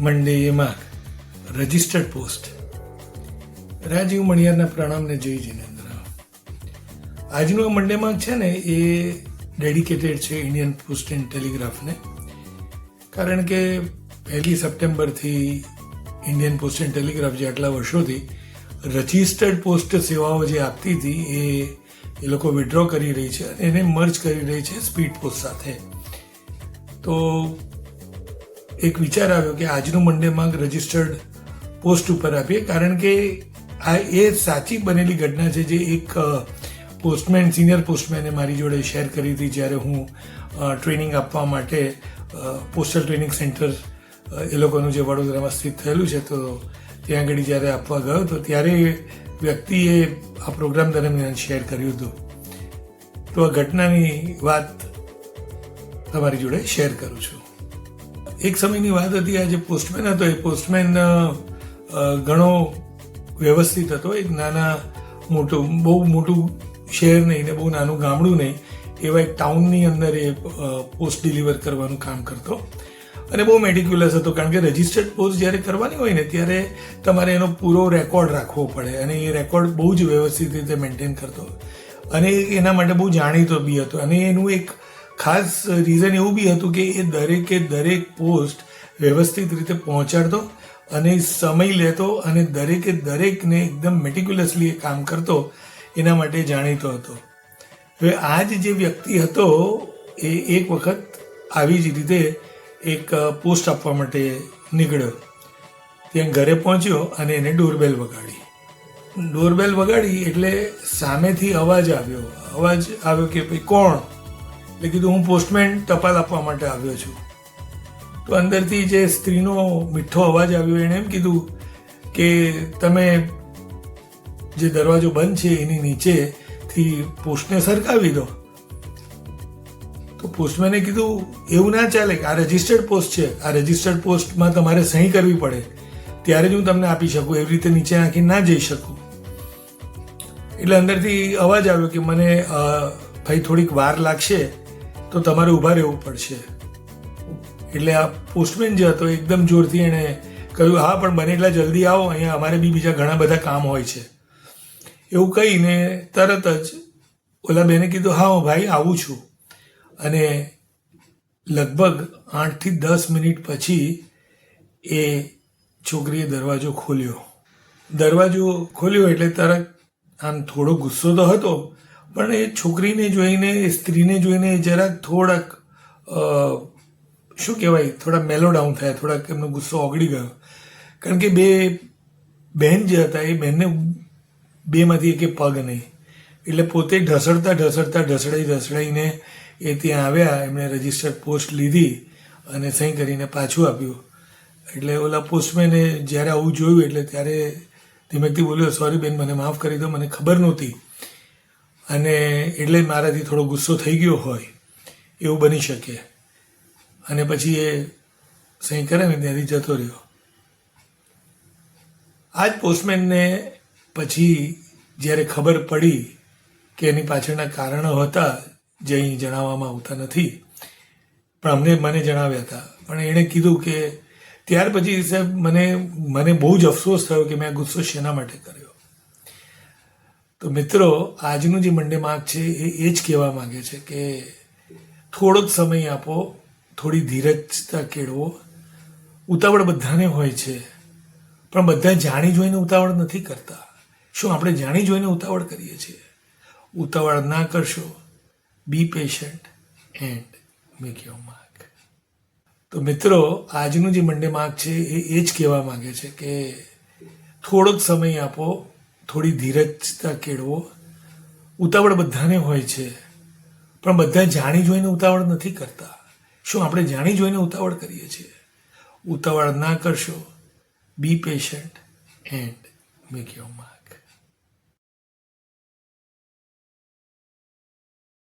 Monday mark registered post. Rajiv મણિયારના પ્રણામને જય જિનેન્દ્ર આજનું આ મંડે માર્ક છે ને એ ડેડિકેટેડ છે ઇન્ડિયન પોસ્ટ એન્ડ ટેલિગ્રાફને. કારણ કે પહેલી સપ્ટેમ્બરથી ઇન્ડિયન પોસ્ટ એન્ડ ટેલિગ્રાફ જે આટલા વર્ષોથી રજિસ્ટર્ડ પોસ્ટ સેવાઓ જે આપતી હતી એ એ લોકો વિડ્રો કરી રહી છે અને એને મર્જ કરી રહી છે સ્પીડ પોસ્ટ સાથે. તો એક વિચાર આવ્યો કે આજનું મંડે માંગ રજિસ્ટર્ડ પોસ્ટ ઉપર આપીએ, કારણ કે આ એ સાચી બનેલી ઘટના છે જે એક પોસ્ટમેન સિનિયર પોસ્ટમેને મારી જોડે શેર કરી હતી જ્યારે હું ટ્રેનિંગ આપવા માટે પોસ્ટલ ટ્રેનિંગ સેન્ટર એ લોકોનું જે વડોદરામાં સ્થિત થયેલું છે, તો ત્યાં આગળ જ્યારે આપવા ગયો, તો ત્યારે વ્યક્તિએ આ પ્રોગ્રામ દરમિયાન શેર કર્યું હતું. તો આ ઘટનાની વાત તમારી જોડે શેર કરું છું. એક સમયની વાત હતી આ જે પોસ્ટમેન હતો, એ પોસ્ટમેન ઘણો વ્યવસ્થિત હતો, એક નાના મોટું, બહુ મોટું શહેર નહીં ને બહુ નાનું ગામડું નહીં, એવા એક ટાઉનની અંદર એ પોસ્ટ ડિલિવર કરવાનું કામ કરતો. અને બહુ મેડિક્યુલસ હતો, કારણ કે રજિસ્ટર્ડ પોસ્ટ જ્યારે કરવાની હોય ને, ત્યારે તમારે એનો પૂરો રેકોર્ડ રાખવો પડે, અને એ રેકોર્ડ બહુ જ વ્યવસ્થિત રીતે મેન્ટેન કરતો. અને એના માટે બહુ જાણીતો બી હતો, અને એનું એક ખાસ રીઝન એવું બી હતું કે એ દરેકે દરેક પોસ્ટ વ્યવસ્થિત રીતે પહોંચાડતો અને સમય લેતો અને દરેકે દરેકને એકદમ મેટિક્યુલસલી એ કામ કરતો, એના માટે જાણીતો હતો. હવે આ જ જે વ્યક્તિ હતો, એ એક વખત આવી જ રીતે એક પોસ્ટ આપવા માટે નીકળ્યો. ત્યાં ઘરે પહોંચ્યો અને એને ડોરબેલ વગાડી. ડોરબેલ વગાડી એટલે સામેથી અવાજ આવ્યો. અવાજ આવ્યો કે ભાઈ, કોણ? એટલે કીધું, હું પોસ્ટમેન ટપાલ આપવા માટે આવ્યો છું. તો અંદરથી જે સ્ત્રીનો મીઠો અવાજ આવ્યો, એણે એમ કીધું કે, તમે જે દરવાજો બંધ છે, એની નીચેથી પોસ્ટને સરકાવી દો. તો પોસ્ટમેને કીધું, એવું ના ચાલે કે આ રજિસ્ટર્ડ પોસ્ટ છે. આ રજિસ્ટર્ડ પોસ્ટમાં તમારે સહી કરવી પડે. ત્યારે જ હું તમને આપી શકું, એવી રીતે નીચે નાખી ના જઈ શકું. એટલે અંદરથી અવાજ આવ્યો કે, મને ભાઈ થોડીક વાર લાગશે તો તમારે ઊભા રહેવું પડશે. એટલે આ પોસ્ટમેન જે હતો એકદમ જોરથી એણે કહ્યું, હા, પણ બને એટલા જલ્દી આવો, અહીંયા અમારે બી બીજા ઘણા બધા કામ હોય છે. એવું કહીને તરત જ ઓલા બેને કીધું, હા, હું ભાઈ આવું છું. અને લગભગ આઠથી દસ મિનિટ પછી એ છોકરીએ દરવાજો ખોલ્યો. દરવાજો ખોલ્યો એટલે તરત આમ થોડો ગુસ્સો તો હતો પણ એ છોકરીને જોઈને, એ સ્ત્રીને જોઈને જરાક થોડાક શું કહેવાય, થોડા મેલો ડાઉન થયા, થોડાક એમનો ગુસ્સો ઓગળી ગયો. કારણ કે બે બહેન જે હતા, એ બહેનને બેમાંથી એકે પગ નહીં. એટલે પોતે ઢસડતા ઢસડતા, ઢસડાઈ, ઢસડાઈને એ ત્યાં આવ્યા, એમણે રજિસ્ટર પોસ્ટ લીધી અને સહી કરીને પાછું આપ્યું. એટલે ઓલા પોસ્ટમેને જ્યારે આવું જોયું, એટલે ત્યારે ધીમેથી બોલ્યો સોરી બેન, મને માફ કરી દો, મને ખબર નહોતી. અને એટલે મારાથી થોડો ગુસ્સો થઈ ગયો હોય, એવું બની શકે. અને પછી એ સહી કરે ને, ત્યાંથી જતો રહ્યો. આ જ પોસ્ટમેનને પછી જ્યારે ખબર પડી કે એની પાછળના કારણો હતા, જે અહીં જણાવવામાં આવતા નથી, પણ અમને મને જણાવ્યા હતા. પણ એણે કીધું કે ત્યાર પછી સાહેબ મને મને બહુ જ અફસોસ થયો કે મેં આ ગુસ્સો શેના માટે કર્યો? તો મિત્રો, આજનું જે મંડે માર્ગ છે, એ એ જ કહેવા માંગે છે કે થોડોક સમય આપો, થોડી ધીરજતા કેળવો. ઉતાવળ બધાને હોય છે, પણ બધા જાણી જોઈને ઉતાવળ નથી કરતા. શું આપણે જાણી જોઈને ઉતાવળ કરીએ છીએ? ઉતાવળ ના કરશો be patient and make your mark તો મિત્રો, આજનું જે મંડે માર્ક છે, એ એ જ કહેવા માંગે છે કે થોડોક સમય આપો થોડી ધીરજતા કેળવો. ઉતાવળ બધાને હોય છે. પણ બધા જાણી જોઈને ઉતાવળ નથી કરતા. શું આપણે જાણી જોઈને ઉતાવળ કરીએ છીએ? ઉતાવળ ના કરશો. Be patient and make your mark